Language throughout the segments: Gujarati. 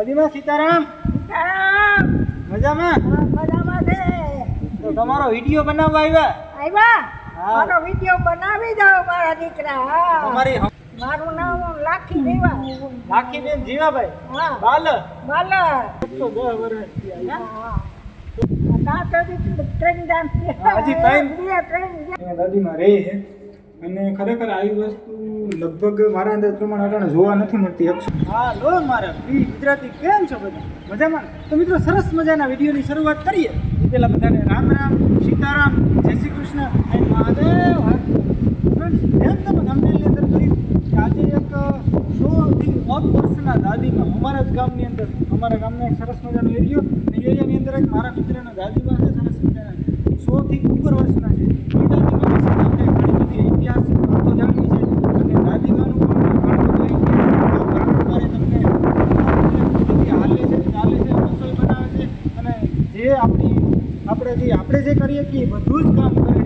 દાદીમાં સીતારામ? સીતારામ! મજામાં? મજામાં છે. તો તમારો વીડિયો બનાવવા આવ્યા? આવ્યા. મારો વીડિયો બનાવી દો મારા દીકરા. તમારી મારું નામ લાખી દેવા. લાખીબેન જીવાભાઈ? હા. બાલ બાલ તો દસ વર્ષ થયા, હા. તો છે. હા, હજી રહે છે. અને ખરેખર આવી વસ્તુ લગભગ મારા અંદર પ્રમાણે અટાણે જોવા નથી મળતી એકસો હા, લો મારા પ્રિય ગુજરાતી કેમ છો બધા? મજામાં? તો મિત્રો, સરસ મજાના વિડીયોની શરૂઆત કરીએ. પેલા બધાને રામ રામ, સીતારામ, જય શ્રી કૃષ્ણ મહાદેવ. હર. જેમ તમે thumbnail અંદર જોયું કે આજે એક સૌથી ઓફ વર્ષના દાદીમાં, અમારા જ ગામની અંદર, અમારા ગામના એક સરસ મજાનો એરિયો અને એરિયાની અંદર એક મારા મિત્રના દાદીમાં છે સરસ મજાના સોથી ઉપર વર્ષના છે એ દાદીમાં વિશે આપણે ઘણી બધી ઐતિહાસિક વાતો જાણવી છે અને દાદીમાનું પણ ઘણો બધો ઇતિહાસ છે. ગામમાં તમને હાલે છે ચાલે છે રસોઈ બનાવે છે અને જે આપણી આપણે જે આપણે જે કરીએ છીએ બધું જ કામ કરે.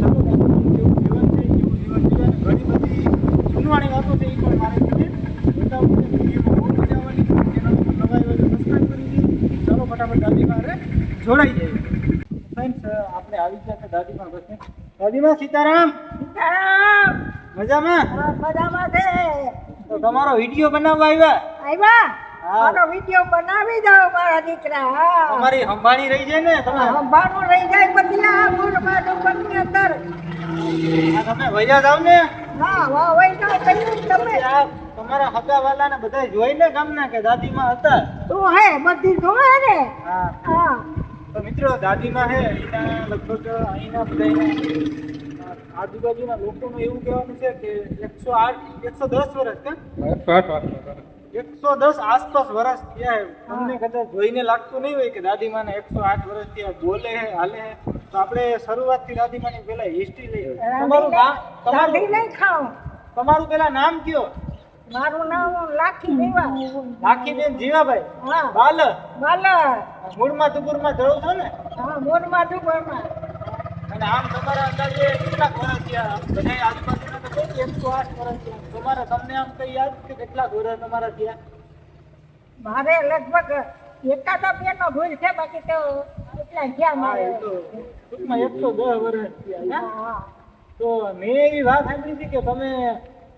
ચાલો દાદીમાનું જીવન છે એવું જીવન જીવે અને ઘણી બધી જૂનવાણી વાતો છે એ પણ મારે છે. બહુ મજા આવવાની ચેનલ પર નવા આવ્યા તો સબસ્ક્રાઈબ કરી દીધી ચાલો ફટાફટ દાદીમાં જોડાઈ જઈએ. ફ્રેન્ડ્સ આપણે આવી ગયા છે દાદીમાં દાદીમાં સીતારામ. સીતારામ. મજામાં? મજામાં છે. તો તમારો વીડિયો બનાવવા આવ્યા? આવ્યા. મારો વિડિયો બનાવી દો મારા દીકરા હા. તમારી હંભાણી રહી જાય ને તમે? હંભાણું રહી જાય પછી આ ગુણમાં ડુંગરની અંદર આ તમે વૈયા જાવ ને? હા વાહ વહી જાવ કહ્યું તમે. તમારા હગા વાલાને બધા જોઈને ગામના કે દાદીમાં હતા? તું હે બધી જોવે ને? હા. હા. તો મિત્રો દાદીમાં હે એના લગભગ અહીંના બધા આજુબાજુના લોકોનું એવું કહેવાનું છે કે એકસો આઠ એકસો દસ વર્ષ કે એકસો દસ આસપાસ વર્ષ થયા છે તમને કદાચ જોઈને લાગતું નહીં હોય કે દાદીમાને એકસો આઠ વર્ષ થયા બોલે હે હાલે હે. તો આપણે શરૂઆતથી દાદીમાની પહેલા હિસ્ટ્રી લઈએ. તમારું નામ તમારું નહીં ખાઓ તમારું પેલા નામ કયો? મારું નામ લાખી દેવા લાખીબેન જીવાભાઈ. હા. બાલ બાલા મૂળમાં તુપુરમાં જવું છો ને? હા મોરમાં ડુંગરમાં અને આમ તમારા અંદાજે કેટલા વર્ષ થયા? બધા આજુબાજુના તો કઈ એકસો આઠ વર્ષ થયા. તમારા તમને આમ કઈ યાદ કે કેટલા વર્ષ તમારા થયા? મારે લગભગ એકાદા બે નો ભૂલ છે બાકી તો એટલા હા મારે. ટૂંકમાં એકસો દસ વર્ષ થયા તો મેં એવી વાત સાંભળી હતી કે તમે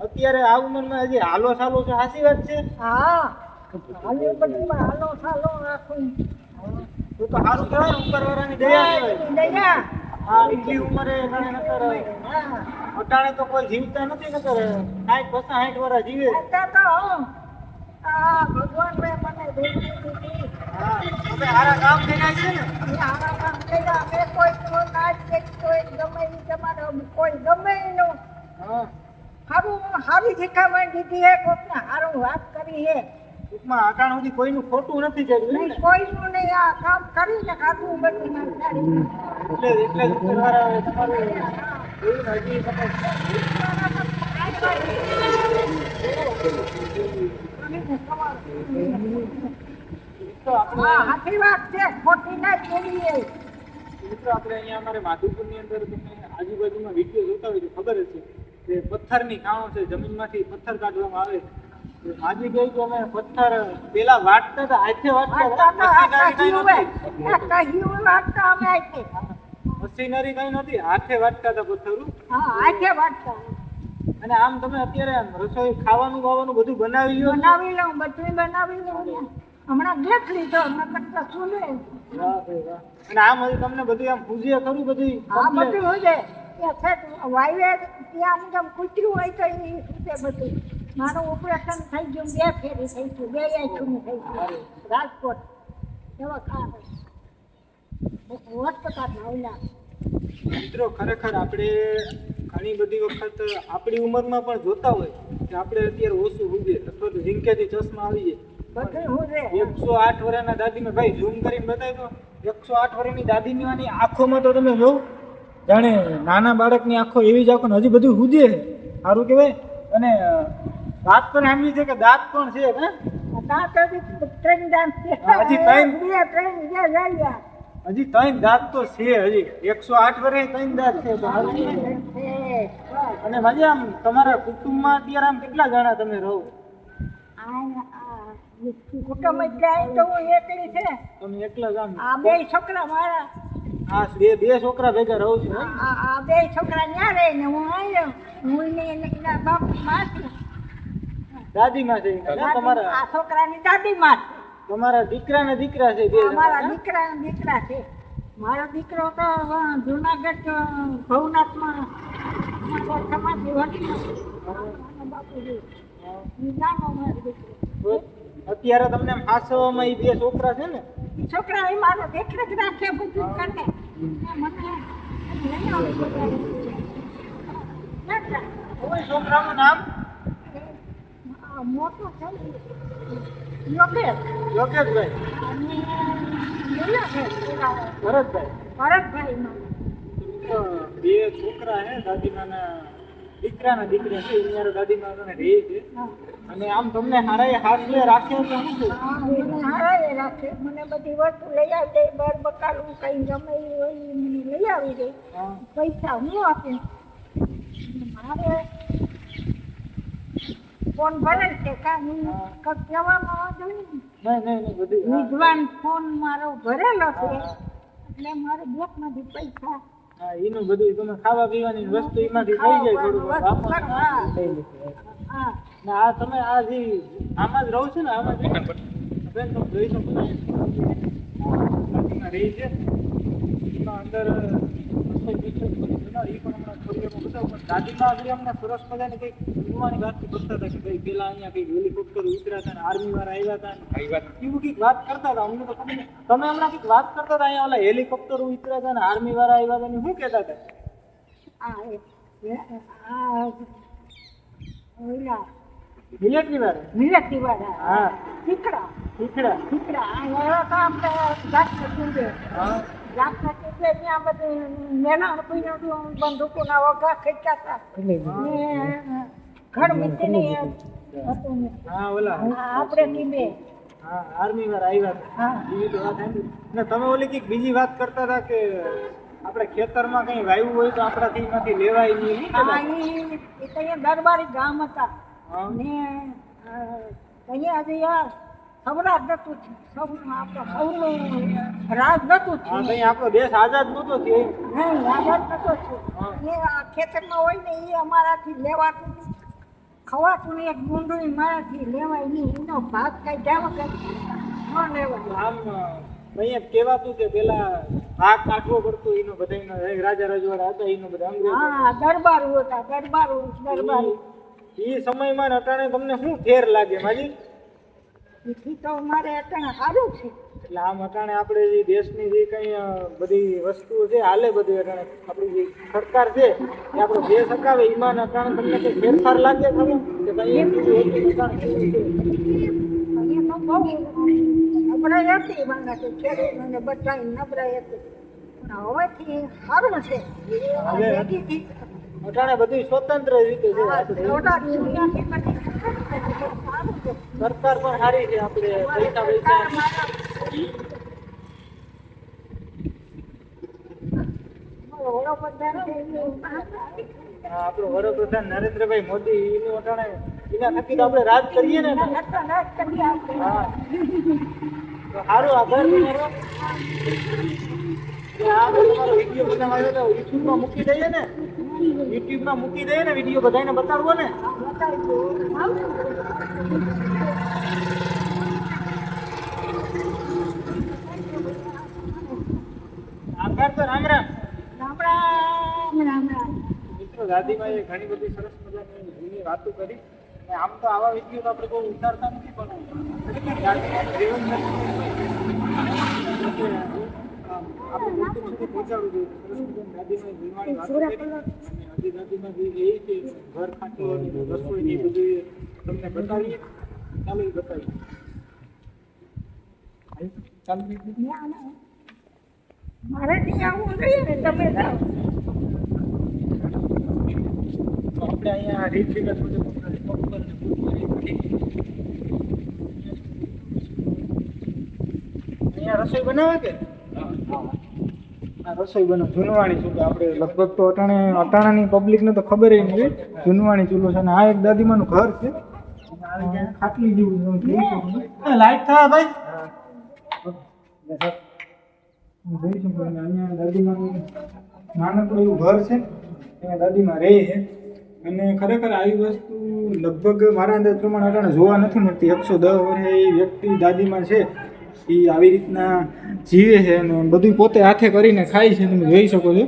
અત્યારે આ ઉંમરમાં હજી હાલો સાલો છો સાચી વાત છે? હા. હાલી બધીમાં હાલો સાલો રાખું. તો તો સારું કહેવાય ઉપર વાળાની દયા દયા. હા એટલી ઉંમરે ઘણે નકર હા અટાણે તો કોઈ જીવતા નથી નકર સાઠ પચાસ સાઠ વર્ષ જીવે. તો કોઈ ગમે એનું. સારું સારી શીખામણ દીધી હે કોકને સારું વાત કરી હે. ટૂંકમાં સુધી કોઈનું ખોટું નથી કર્યું કોઈનું નહીં. આ કામ કરીને ખાધું બધું એટલે એટલે તમારું હજી સાચી વાત છે ખોટી ના બોલીએ. મિત્રો આપણે અહીંયા અમારે માધુપુરની અંદર તમે આજુબાજુમાં વીડિયો જોતા હોય તો ખબર જ કે પથ્થરની ખાણો છે જમીનમાંથી પથ્થર કાઢવામાં આવે. છે માજી ગઈ તો અમે પથ્થર પેલા વાટતા હતા હાથે વાટતા મશીનરી કઈ નથી હાથે વાટતા હતા પથ્થરું. અને આમ તમે અત્યારે રસોઈ ખાવાનું ખાવાનું બધું બનાવી લ્યો. બનાવી લઉં બધું બનાવી લઉં હમણાં ગેસ લીધો હમણાં કરતા ચૂલે અને આમ હજી તમને બધું આમ પૂજ્ય કરું બધું complete. બધું હોય વાયવે ત્યાં આમ કૂતરું હોય તો એ સુતે બધું. મારું ઓપરેશન થઈ ગયું બે ફેરી થઈ ગયું બે આંખનું થઈ ગયું રાજકોટ. એવા ખા હોસ્પિટલ આવલા મિત્રો ખરેખર આપણે ઘણી બધી વખત આપણી ઉંમરમાં પણ જોતા હોય કે આપણે અત્યારે ઓછું ઉગે અથવા તો ઝીંકેથી ચશ્મા આવી જાય. છે એકસો આઠ વર્ષના દાદીને ભાઈ ઝૂમ કરીને બતાવી દો એકસો આઠ વર્ષની દાદીની આની આંખોમાં તો તમે જોવો જાણે નાના બાળકની આંખો એવી જ આંખો ને હજી બધું હુજે સારું કહેવાય. અને દાંત પણ સાંભળી છે કે દાંત પણ છે હજી ત્રણ ગયા છે. ત્રણ? જાય. હજી ત્રણ દાંત તો છે હજી. એકસો આઠ વર્ષે ત્રણ દાંત છે. તો. છે અને મજા આમ તમારા કુટુંબમાં અત્યારે આમ કેટલા જણા તમે રહો? કુટુંબ એટલે તો હું એકલી છે. તમે એકલા જ આ બે છોકરા મારા. હા બે બે છોકરા ભેગા રહું છું આ આ બે છોકરા ત્યાં રહે ને હું આવ્યો હું ને એને- બાપ માસી દાદીમાં છે ને તમારા આ છોકરાની દાદી માં છે તમારા દીકરા ને દીકરા છે બે મારા દીકરા દીકરા છે. મારો દીકરો તો જુનાગઢ ભવનાથમાં સમાધિ બાપુજી નાનો મારો દીકરો અત્યારે તમને હાસવામાં ઈ બે છોકરા છે ને? છોકરા એ મારો દેખરેખ રાખે બધું કરે મને છોકરાને. ના, નામ? મોટું છે ને, યોગેશ? યોગેશભાઈ. ભરતભાઈ. તો બે છોકરા હે દાદીમાના દીકરા ને દીકરી છે મારા દાદીમા રહે છે. અને આમ તમને હારાએ હાથલે રાખે તો છે હા, મને હારાએ રાખે મને બધી વસ્તુ લઈ આવી દે બર બકાલું કઈ ગમે હોય મને લઈ આવી દે. પૈસા હું આપું? મારે ફોન ભરે છે કા કંઈક કહેવામાં નહીં. નહીં બધું હા. વિદ્વાન ફોન મારો ભરેલો છે. એટલે મારે બેંકમાંથી પૈસા હા એનું બધું તમે ખાવા પીવાની વસ્તુ એમાંથી થઈ જાય થોડું હા. હા. ને આ તમે આ જે આમાં જ રહો છો ને આમાં જ બેન તમે જોઈ શકો છો. રહી છે. એમાં અંદર પણ હમણાં થોડી બતાવું. પણ દાદીમાં આગળ અમને સરસ મજાની કંઈક જોવાની વાત કરતા હતા કે ભાઈ પેલા અહીંયા કંઈક હેલિકોપ્ટર ઉતર્યા હતા ને આર્મી વાળા આવ્યા હતા ને એવું કંઈક વાત કરતા હતા. અમને તો ખબર નહીં. તમે હમણાં કંઈક વાત કરતા હતા અહીંયા ઓલા હેલિકોપ્ટર ઉતર્યા હતા ને આર્મી વાળા આવ્યા હતા ને શું કહેતા હતા? આ એ- આ ઓલા મિલિટરી વાળા? મિલતી વાળા. હા. અહીંયા તો આપણે જાતને કીધે હા. કીધે ત્યાં બધું મેનાણ પીનું બંદૂકોના વગા ખેંચાતા ને ઘર મીઠીને હતું હા ઓલા આપણે કીધે હા આર્મી આવ્યા હતા તો વાત ને તમે ઓલી કંઈક બીજી વાત કરતા હતા કે આપણે ખેતરમાં કંઈ વાવ્યું હોય તો આપણાથી નથી લેવાય નહીં દરબારી ગામ હતા. ને અહીંયા હજી આ સૌરાજ નતું રાજ નતું આપણો દેશ આઝાદ નહોતો થયો. નહીં આઝાદ નતો થયો. એ આ ખેતરમાં હોય ને એ અમારાથી લેવાતું. ખવાતું નહીં એક ગુંડું મારાથી લેવાય નહીં. એનો ભાગ કાંઈ જાવ કઈ ન લેવાય. આમ અહીંયા કહેવાતું કે પેલા ભાગ કાઢવો પડતો એનો બધાયનો એક રાજા રજવાડા હતા એનો બધા અંગ્રેજો. હા દરબારો હતા દરબારું દરબારી. એ સમયમાં ને અટાણે તમને શું ફેર લાગે માજી? એથી તો મારે અત્યારે સારું છે. એટલે આમ અટાણે આપણે જે દેશની જે કંઈ બધી વસ્તુઓ છે હાલે બધી અટાણે. આપણી જે સરકાર છે એ આપણો દેશ હકાવે એમાં અટાણે તમને કંઈ ફેરફાર લાગે ખરો? કે અટાણે નબળાઈ હતી તો ખેડૂતોને નબળાઈ હતી. પણ હવેથી સારું છે. અટાણે બધું સ્વતંત્ર રીતે છે આ આપણે થોડા દુનિયાથી બધી સારું છે સરકાર પણ સારી છે આપણે પૈસા પૈસા. આપણો વડાપ્રધાન નરેન્દ્રભાઈ મોદી, એનું અટાણે એના થકી તો આપણે રાજ કરીએ ને. તો સારું આભાર તમારો. તમારો વીડિયો બનાવ્યો તો યુટ્યુબમાં મૂકી દઈએ ને. યુટ્યુબમાં મૂકી દઈએ ને, વીડિયો બધાને બતાડવો ને. તો રામ રામ. રામ રામ રામ રામ. મિત્રો દાદીમાએ ઘણી બધી સરસ મજાની જૂની વાતો કરી. અને આમ તો આવા વીડિયો તો આપણે બહુ ઉતારતા નથી પણ જીવન આપણે સુધી પહોંચાડવું જોઈએ. કરી. દાદીમાં જે એ કે ઘર રસોઈ એ બધું તમને બતાવીએ. ચાલો એ બતાવીએ. ચાલો. મારે ત્યાં આવવું જોઈએ ને તમે જાઓ. આપણે અહીંયા રીત બધી અહીંયા રસોઈ બનાવે કે? આ રસોઈ બનાવ. જૂનવાણી ચૂલો. આપણે લગભગ તો અટાણે અટાણાની પબ્લિકને તો ખબર નહીં જૂનવાણી ચૂલો છે અને આ એક દાદીમાનું ઘર છે. ખાટલી જેવું લાઈટ થાય ભાઈ. જોઈ શકો છો અહીંયા દાદીમાનું નાનકડું એવું ઘર છે. ત્યાં દાદીમાં રહે છે. અને ખરેખર આવી વસ્તુ લગભગ મારા અંદાજ પ્રમાણે અટાણે જોવા નથી મળતી. એકસો દસ વર્ષે એ વ્યક્તિ દાદીમાં છે. એ આવી રીતના જીવે છે અને બધું પોતે હાથે કરીને ખાય છે. તમે જોઈ શકો છો.